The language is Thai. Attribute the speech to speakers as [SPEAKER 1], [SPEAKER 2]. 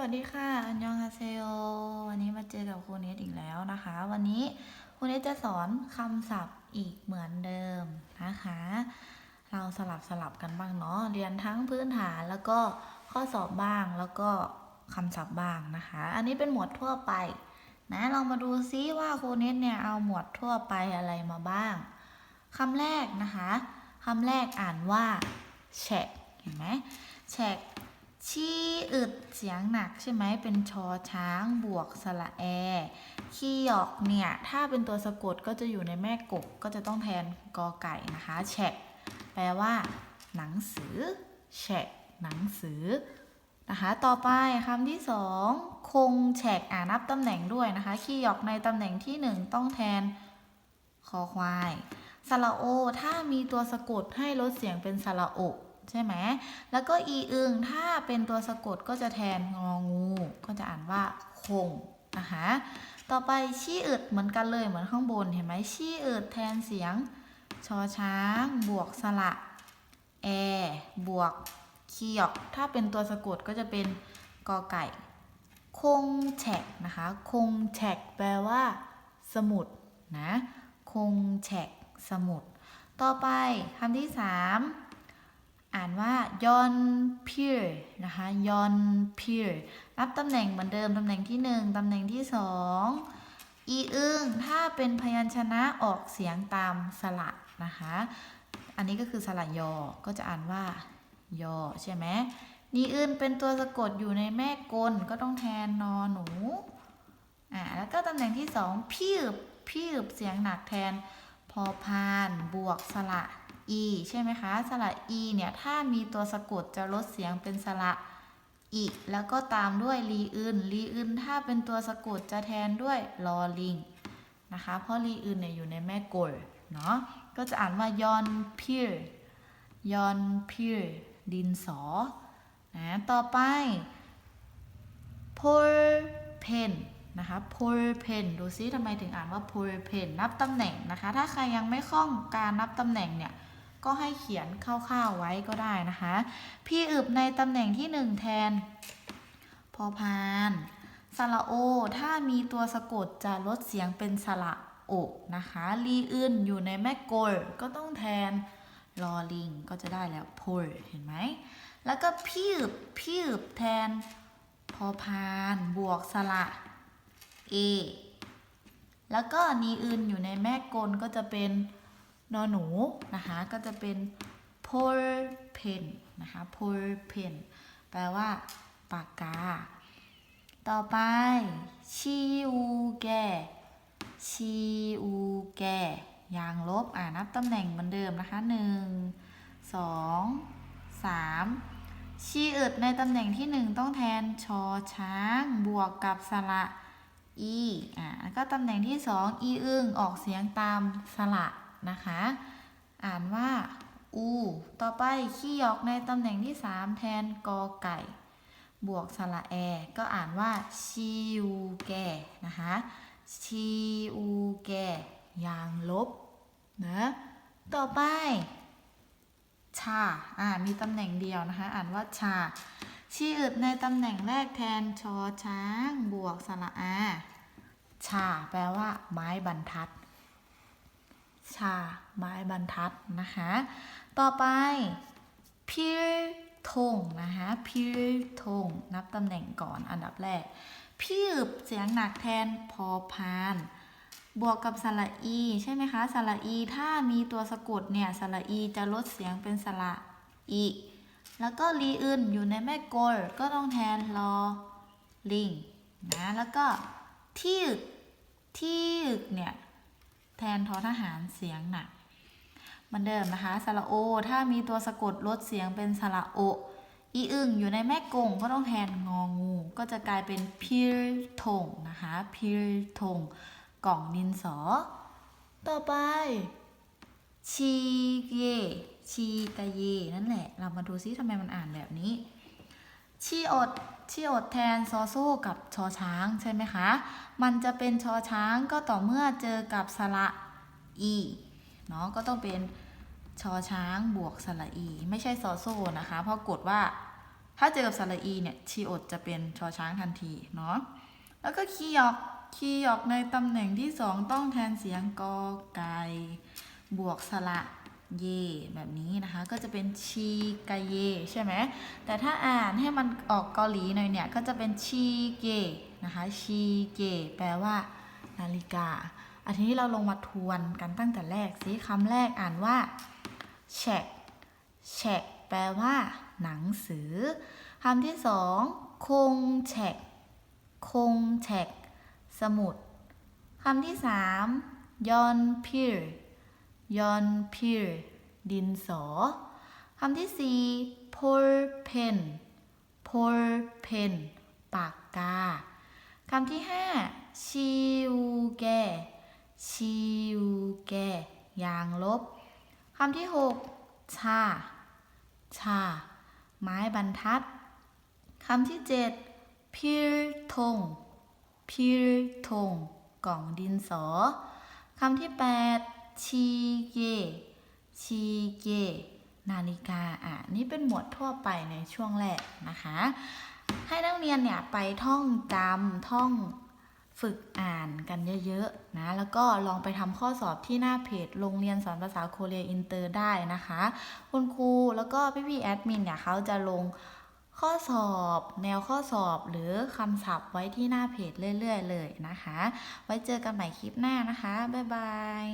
[SPEAKER 1] วัสดีค่ะ อันยองฮาเซโยวันนี้มาเจอกับครูเนตอีกแล้วนะคะ วันนี้ครูเนตจะสอนคำศัพท์อีกเหมือนเดิมนะคะ เราสลับสลับกันบ้างเนาะ เรียนทั้งพื้นฐานแล้วก็ข้อสอบบ้างแล้วก็คำศัพท์บ้างนะคะ อันนี้เป็นหมวดทั่วไปนะเรามาดูซิว่าครูเนตเนี่ยเอาหมวดทั่วไปอะไรมาบ้างคำแรกนะคะคำแรกอ่านว่าแฉกเห็นไหมแฉก ชี้อึดเสียงหนักใช่ไหมเป็นชอช้างบวกสระแอขี้หยอกเนี่ยถ้าเป็นตัวสะกดก็จะอยู่ในแม่กบก็จะต้องแทนกอไก่นะคะแฉกแปลว่า หนังสือแฉกหนังสือนะคะต่อไปคำที่สองคงแฉกอ่านับตำแหน่งด้วยนะคะขี้หยอกในตำแหน่งที่หนึ่งต้องแทนคอควายสระโอ ถ้ามีตัวสะกดให้ลดเสียงเป็นสระโอ ใช่ไหม แล้วก็อีอึงถ้าเป็นตัวสะกดก็จะแทนงองู ก็จะอ่านว่าคงนะคะต่อไปชี้อึดเหมือนกันเลยเหมือนข้างบนเห็นไหมชี้อึดแทนเสียงชอช้าง บวกสระแอบวกเคียกถ้าเป็นตัวสะกดก็จะเป็นกอไก่ คงแฉกนะคะ คงแฉกแปลว่า สมุดนะ คงแฉกสมุด ต่อไปคำที่สาม อ่านว่ายอนพิร์นะคะยอนพิร์รับตำแหน่งเหมือนเดิม ตำแหน่งที่หนึ่งตำแหน่งที่สองอีอึงถ้าเป็นพยัญชนะออกเสียงตามสระนะคะ อันนี้ก็คือสระยอ ก็จะอ่านว่ายอใช่ไหมนีอื่นเป็นตัวสะกดอยู่ในแม่กลก็ต้องแทนนอหนูอ่าแล้วก็ตำแหน่งที่สองพิบพิบเสียงหนักแทนพอพานบวกสระ e ใช่ไหมคะ สระ e เนี่ยถ้ามีตัวสะกดจะลดเสียงเป็นสระอีแล้วก็ตามด้วยรีอึนรีอึนถ้าเป็นตัวสะกดจะแทนด้วยลอลิงนะคะ เพราะรีอึนเนี่ยอยู่ในแม่กลเนาะก็จะอ่านว่ายอนพิรยอนพิรดินสอนะต่อไป pull pen นะคะ pull pen ดูซิทำไมถึงอ่านว่า pull pen นับตำแหน่งนะคะ ถ้าใครยังไม่คล่องการนับตำแหน่งเนี่ย ก็ให้เขียนคร่าวๆไว้ก็ได้นะคะ พี่อึบในตำแหน่งที่หนึ่งแทน พอพานสระโอ ถ้ามีตัวสะกดจะลดเสียงเป็นสระโอนะคะรีอึนอยู่ในแม่กลก็ต้องแทนลอลิงก็จะได้แล้ว pull เห็นไหม แล้วก็พี่อึบพี่อึบแทนพอพานบวกสระ a แล้วก็นีอื่นอยู่ในแม่กลก็จะเป็น นอหนูนะคะ ก็จะเป็น pol pen นะคะ pol pen แปลว่า ปากกา ต่อไปชิอูแกชิอูแกยางลบ อ่านับตำแหน่งเหมือนเดิมนะคะหนึ่งสองสามชีอึดในตำแหน่งที่หนึ่งต้องแทนชอช้างบวกกับสระอี อ่าก็ตำแหน่งที่สองอีอึงออกเสียงตามสระ นะคะ อ่านว่าอู ต่อไปขี้หยอกในตำแหน่งที่สามแทนกอไก่ บวกสระแอ ก็อ่านว่าชิวแกนะคะชิวแกยางลบนะต่อไป ชา อ่า มีตำแหน่งเดียวนะคะ อ่านว่าชา ชีอึดในตำแหน่งแรกแทนชอช้าง บวกสระอา ชา แปลว่า ไม้บรรทัด ชาไม้บรรทัดนะคะ ต่อไปพิรทงนะคะพิรทงนับตำแหน่งก่อนอันดับแรกพิบเสียงหนักแทนพอพาน บวกกับสระอี ใช่ไหมคะสระอีถ้ามีตัวสะกดเนี่ยสระอีจะลดเสียงเป็นสระอีแล้วก็รีอื่นอยู่ในแม่กลก็ต้องแทนรอลิงนะแล้วก็ที่อึกที่อึกเนี่ย แทนทอทหารเสียงหนักเหมือนเดิมนะคะสระโอ ถ้ามีตัวสะกดลดเสียงเป็นสระโอ อีอึงอยู่ในแม่กงก็ต้องแทนงองู ก็จะกลายเป็นพิรทงนะคะพิรทงกล่องดินสอ ต่อไป ชีเยชีกะเย นั่นแหละ เรามาดูซิทำไมมันอ่านแบบนี้ ชีอดชีอดแทนซอโซ่กับชอช้างใช่ไหมคะ มันจะเป็นชอช้างก็ต่อเมื่อเจอกับสระอีเนาะก็ต้องเป็นชอช้างบวกสระอี ไม่ใช่ซอโซ่นะคะ เพราะกดว่าถ้าเจอกับสระอีเนี่ยชีอดจะเป็นชอช้างทันทีเนาะแล้วก็คีย์หยอกคีหยอกในตำแหน่งที่สองต้องแทนเสียงกอไก่บวกสระ เยแบบนี้นะคะ ก็จะเป็นชีกาเยใช่ไหมแต่ถ้าอ่านให้มันออกเกาหลีหน่อยเนี่ย ก็จะเป็นชีเกนะคะชีเกแปลว่า นาฬิกาอันนี้เราลงมาทวนกันตั้งแต่แรกสิคำแรกอ่านว่าแฉกแฉกแปลว่า หนังสือคำที่สองคงแฉกคงแฉกสมุดคำที่สามยอนพิร ยอนพิรดินสอคำที่สี่โพลเพนโพลเพนปากกาคำที่ห้าชิวแกชิวแกยางลบคำที่หกชา ชา ไม้บรรทัดคำที่เจ็ดพิรทงพิรทงกล่องดินสอคำที่แปด ชีเกชีเกนาฬิกาอะนี่เป็นหมวดทั่วไปในช่วงแรกนะคะ ให้นักเรียนเนี่ยไปท่องจำท่องฝึกอ่านกันเยอะๆนะ แล้วก็ลองไปทำข้อสอบที่หน้าเพจโรงเรียนสอนภาษาโคเรียอินเตอร์ได้นะคะ คุณครูแล้วก็พี่ๆแอดมินเนี่ยเขาจะลงข้อสอบแนวข้อสอบหรือคำศัพท์ไว้ที่หน้าเพจเรื่อยๆเลยนะคะ ไว้เจอกันใหม่คลิปหน้านะคะ บ๊ายบาย